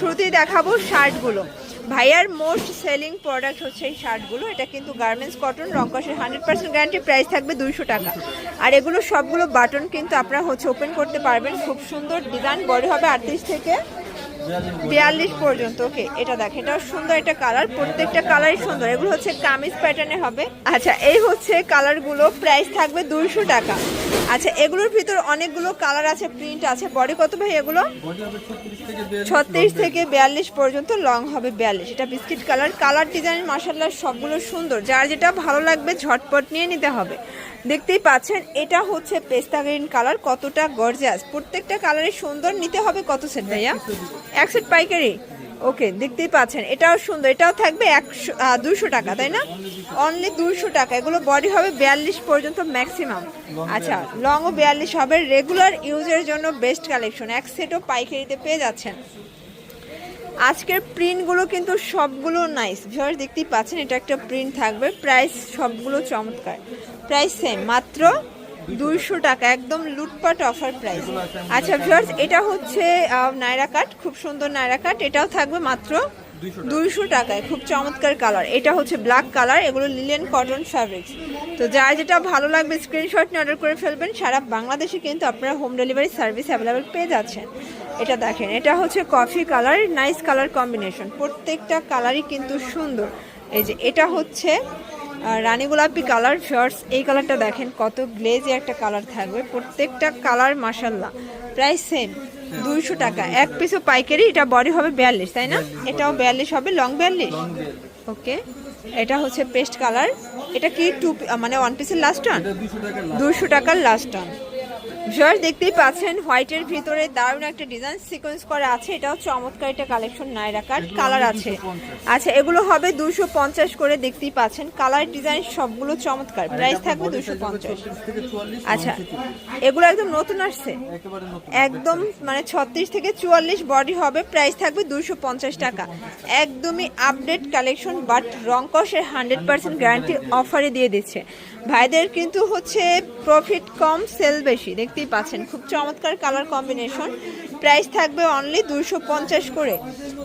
শুরুতেই দেখাবো শার্টগুলো। ভাইয়ার মোস্ট সেলিং প্রোডাক্ট হচ্ছে এই শার্টগুলো। এটা কিন্তু গার্মেন্টস কটন রংকসের হান্ড্রেড পার্সেন্ট গ্যারান্টি প্রাইস থাকবে দুইশো টাকা। আর এগুলো সবগুলো বাটন কিন্তু আপনারা হচ্ছে ওপেন করতে পারবেন। খুব সুন্দর ডিজাইন বড় হবে আটত্রিশ থেকে বিয়াল্লিশ পর্যন্ত ওকে এটা দেখ এটাও সুন্দর একটা কালার প্রত্যেকটা কালারই সুন্দর। এগুলো হচ্ছে কামিজ প্যাটার্নে হবে। আচ্ছা এই হচ্ছে কালারগুলো প্রাইস থাকবে দুইশো টাকা। আচ্ছা এগুলোর ভিতর অনেকগুলো কালার আছে প্রিন্ট আছে। বডি কত ভাই এগুলো? বডি হবে 36 থেকে 42 ছত্রিশ থেকে বিয়াল্লিশ পর্যন্ত লং হবে বিয়াল্লিশ। এটা বিস্কিট কালার কালার ডিজাইন মাসাল্লাহ সবগুলো সুন্দর। যার যেটা ভালো লাগবে, ঝটপট নিয়ে নিতে হবে। দেখতেই পাচ্ছেন, এটা হচ্ছে পেস্তা গ্রিন কালার, কতটা গর্জিয়াস প্রত্যেকটা কালারই সুন্দর, নিতে হবে কত সেট ভাইয়া? এক সেট পাইকারি? ওকে, দেখতেই পাচ্ছেন, এটাও সুন্দর, এটাও থাকবে একশো দুশো টাকা, তাই না? অনলি দুশো টাকা, এগুলো বডি হবে বিয়াল্লিশ পর্যন্ত ম্যাক্সিমাম আচ্ছা লংও বিয়াল্লিশ হবে রেগুলার ইউজের জন্য বেস্ট কালেকশন এক সেটও পাইকারিতে পেয়ে যাচ্ছেন। আজকের প্রিন্টগুলো কিন্তু সবগুলো নাইস ভিউয়ার্স দেখতেই পাচ্ছেন, এটা একটা প্রিন্ট থাকবে। প্রাইস সবগুলো চমৎকার। প্রাইস সেম মাত্র দুইশো টাকা, একদম লুটপাট অফার প্রাইস আচ্ছা ভিউয়ার্স এটা হচ্ছে নায়রা কাট খুব সুন্দর নায়রা কাট এটাও থাকবে মাত্র দুইশো টাকায়, খুব চমৎকার কালার এটা হচ্ছে ব্ল্যাক কালার এগুলো লিলেন কটন ফ্যাব্রিক্স তো যার যেটা ভালো লাগবে স্ক্রিনশট নিয়ে অর্ডার করে ফেলবেন। সারা বাংলাদেশে কিন্তু আপনারা হোম ডেলিভারি সার্ভিস অ্যাভেলেবেল পেয়ে যাচ্ছেন। এটা দেখেন, এটা হচ্ছে coffee colour nice colour combination প্রত্যেকটা কালারই কিন্তু সুন্দর। এই যে এটা হচ্ছে রানী গোলাপি কালার শর্টস এই কালারটা দেখেন, কত গ্লেজে একটা কালার থাকবে। প্রত্যেকটা কালার মাসাল্লাহ প্রাইস সেম দুইশো টাকা। এক পিসও পাইকারি এটা বডি হবে বিয়াল্লিশ তাই না? এটাও বিয়াল্লিশ হবে লং বিয়াল্লিশ? ওকে এটা হচ্ছে পেস্ট কালার এটা কি টু মানে ওয়ান পিসের লাস্ট ওয়ান এটা 200 টাকার লাস্ট দুশো টাকার লাস্ট ওয়ান ভিউয়ার দেখতেই পাচ্ছেন হোয়াইটের ভিতরে দারুণ একটা ডিজাইন সিকোয়েন্স করা আছে। এটাও চমৎকার একটা কালেকশন নাইরা কাট কালার আছে। আচ্ছা এগুলো হবে দুশো পঞ্চাশ করে দেখতেই পাচ্ছেন। কালার ডিজাইন সবগুলো চমৎকার। প্রাইস থাকবে দুশো পঞ্চাশ। 36 থেকে 44 আচ্ছা এগুলো একদম নতুন আসছে? একদম মানে ছত্রিশ থেকে চুয়াল্লিশ বডি হবে। প্রাইস থাকবে দুশো পঞ্চাশ টাকা। একদমই আপডেট কালেকশন বাট রংকসের হান্ড্রেড পার্সেন্ট গ্যারান্টি অফারে দিয়ে দিচ্ছে। ভাইদের কিন্তু হচ্ছে প্রফিট কম সেল বেশি। দেখতেই পাচ্ছেন। খুব চমৎকার কালার কম্বিনেশন প্রাইস থাকবে অনলি দুশো পঞ্চাশ করে।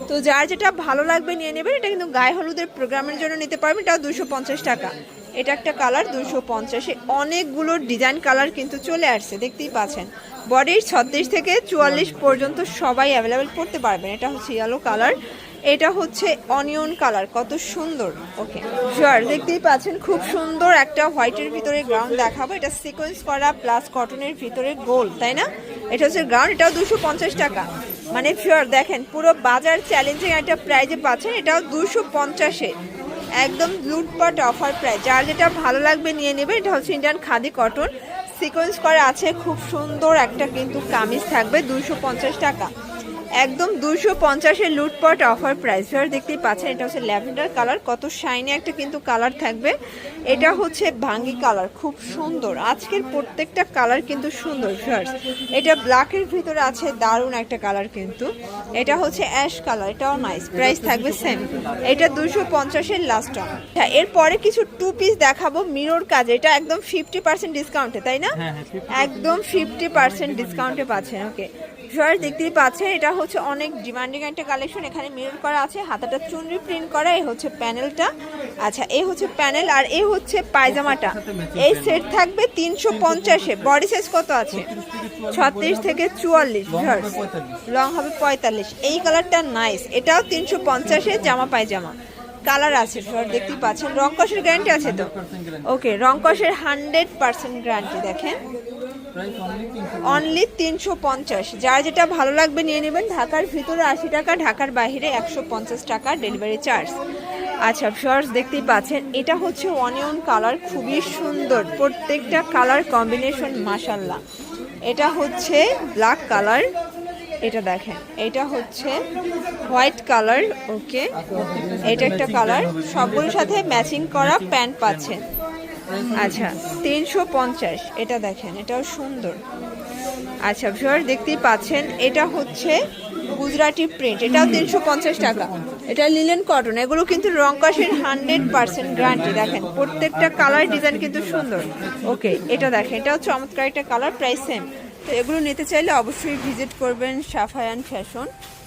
তো যার যেটা ভালো লাগবে নিয়ে নেবেন, এটা কিন্তু গায়ে হলুদের প্রোগ্রামের জন্য নিতে পারবেন। এটা দুশো পঞ্চাশ টাকা। এটা একটা কালার দুশো পঞ্চাশে। অনেকগুলো ডিজাইন কালার কিন্তু চলে আসছে, দেখতেই পাচ্ছেন। বডির ছত্রিশ থেকে চুয়াল্লিশ পর্যন্ত সবাই অ্যাভেলেবেল করতে পারবেন। এটা হচ্ছে ইয়েলো কালার এটা হচ্ছে অনিয়ন কালার কত সুন্দর। ওকে শিওর দেখতেই পাচ্ছেন, খুব সুন্দর একটা হোয়াইটের ভিতরে গ্রাউন্ড দেখাবো। এটা সিকোয়েন্স করা প্লাস কটনের ভিতরে গোল তাই না? এটা হচ্ছে গ্রাউন্ড এটাও দুশো পঞ্চাশ টাকা। মানে ফিওর দেখেন, পুরো বাজার চ্যালেঞ্জিং একটা প্রাইজে পাচ্ছেন, এটাও দুশো পঞ্চাশে। একদম লুটপাট অফার প্রাইস যার যেটা ভালো লাগবে নিয়ে নেবে, এটা হচ্ছে ইন্ডিয়ান খাদি কটন সিকোয়েন্স করা আছে, খুব সুন্দর একটা কিন্তু কামিজ থাকবে, দুশো পঞ্চাশ টাকা। একদম দুশো পঞ্চাশের লুটপাট অফার প্রাইস আর দেখতেই পাচ্ছেন এটা হচ্ছে ল্যাভেন্ডার কালার কত শাইনি একটা কিন্তু কালার থাকবে। এটা হচ্ছে ভাঙ্গি কালার খুব সুন্দর। আজকের প্রত্যেকটা কালার কিন্তু সুন্দর ফার্স এটা ব্ল্যাকের ভিতরে আছে দারুণ একটা কালার কিন্তু। এটা হচ্ছে অ্যাশ কালার এটাও নাইস প্রাইস থাকবে সেম এটা দুশো পঞ্চাশের লাস্ট হ্যাঁ এরপরে কিছু টু পিস দেখাবো মিরর কাজ। এটা একদম ফিফটি পার্সেন্ট ডিসকাউন্টে তাই না? হ্যাঁ হ্যাঁ 50 একদম ফিফটি পার্সেন্ট ডিসকাউন্টে পাচ্ছেন ওকে ভিউয়ার্স, দেখতেই পাচ্ছেন, এটা হচ্ছে অনেক ডিমান্ডিং একটা কালেকশন। এখানে মিরর করা আছে, হাতাটা চুনরি প্রিন্ট করা, এই হচ্ছে প্যানেলটা। আচ্ছা এই হচ্ছে প্যানেল আর এই হচ্ছে পায়জামাটা। এই সেট থাকবে তিনশো পঞ্চাশে। বডি সাইজ কত আছে? ছত্রিশ থেকে চুয়াল্লিশ, ভিউয়ার্স। লং হবে পঁয়তাল্লিশ। এই কালারটা নাইস। এটাও তিনশো পঞ্চাশে, জামা, পায়জামা। কালার আছে ভিউয়ার দেখতেই পাচ্ছেন। রং কষের গ্যারান্টি আছে তো? ওকে রং কষের হান্ড্রেড পার্সেন্ট গ্যারান্টি দেখেন। অনলি তিনশো পঞ্চাশ। যার যেটা ভালো লাগবে নিয়ে নেবেন, ঢাকার ভিতরে আশি টাকা, ঢাকার বাইরে একশো পঞ্চাশ টাকা ডেলিভারি চার্জ আচ্ছা শর্টস দেখতেই পাচ্ছেন, এটা হচ্ছে অনিয়ন কালার খুবই সুন্দর। প্রত্যেকটা কালার কম্বিনেশন মাসাল্লাহ এটা হচ্ছে ব্ল্যাক কালার এটা দেখেন, এটা হচ্ছে হোয়াইট কালার ওকে এটা একটা কালার সবগুলোর সাথে ম্যাচিং করা প্যান্ট পাচ্ছেন। আচ্ছা তিনশো পঞ্চাশ, এটা দেখেন, এটাও সুন্দর। আচ্ছা ভিউয়ার দেখতেই পাচ্ছেন, এটা হচ্ছে গুজরাটি প্রিন্ট এটাও তিনশো পঞ্চাশ টাকা। এটা লিলেন কটন এগুলো কিন্তু রং কষের হান্ড্রেড পার্সেন্ট গ্যারান্টি দেখেন, প্রত্যেকটা কালার ডিজাইন কিন্তু সুন্দর। ওকে এটা দেখেন এটাও চমৎকার একটা কালার প্রাইস সেম তো এগুলো নিতে চাইলে অবশ্যই ভিজিট করবেন সাফায়ান ফ্যাশন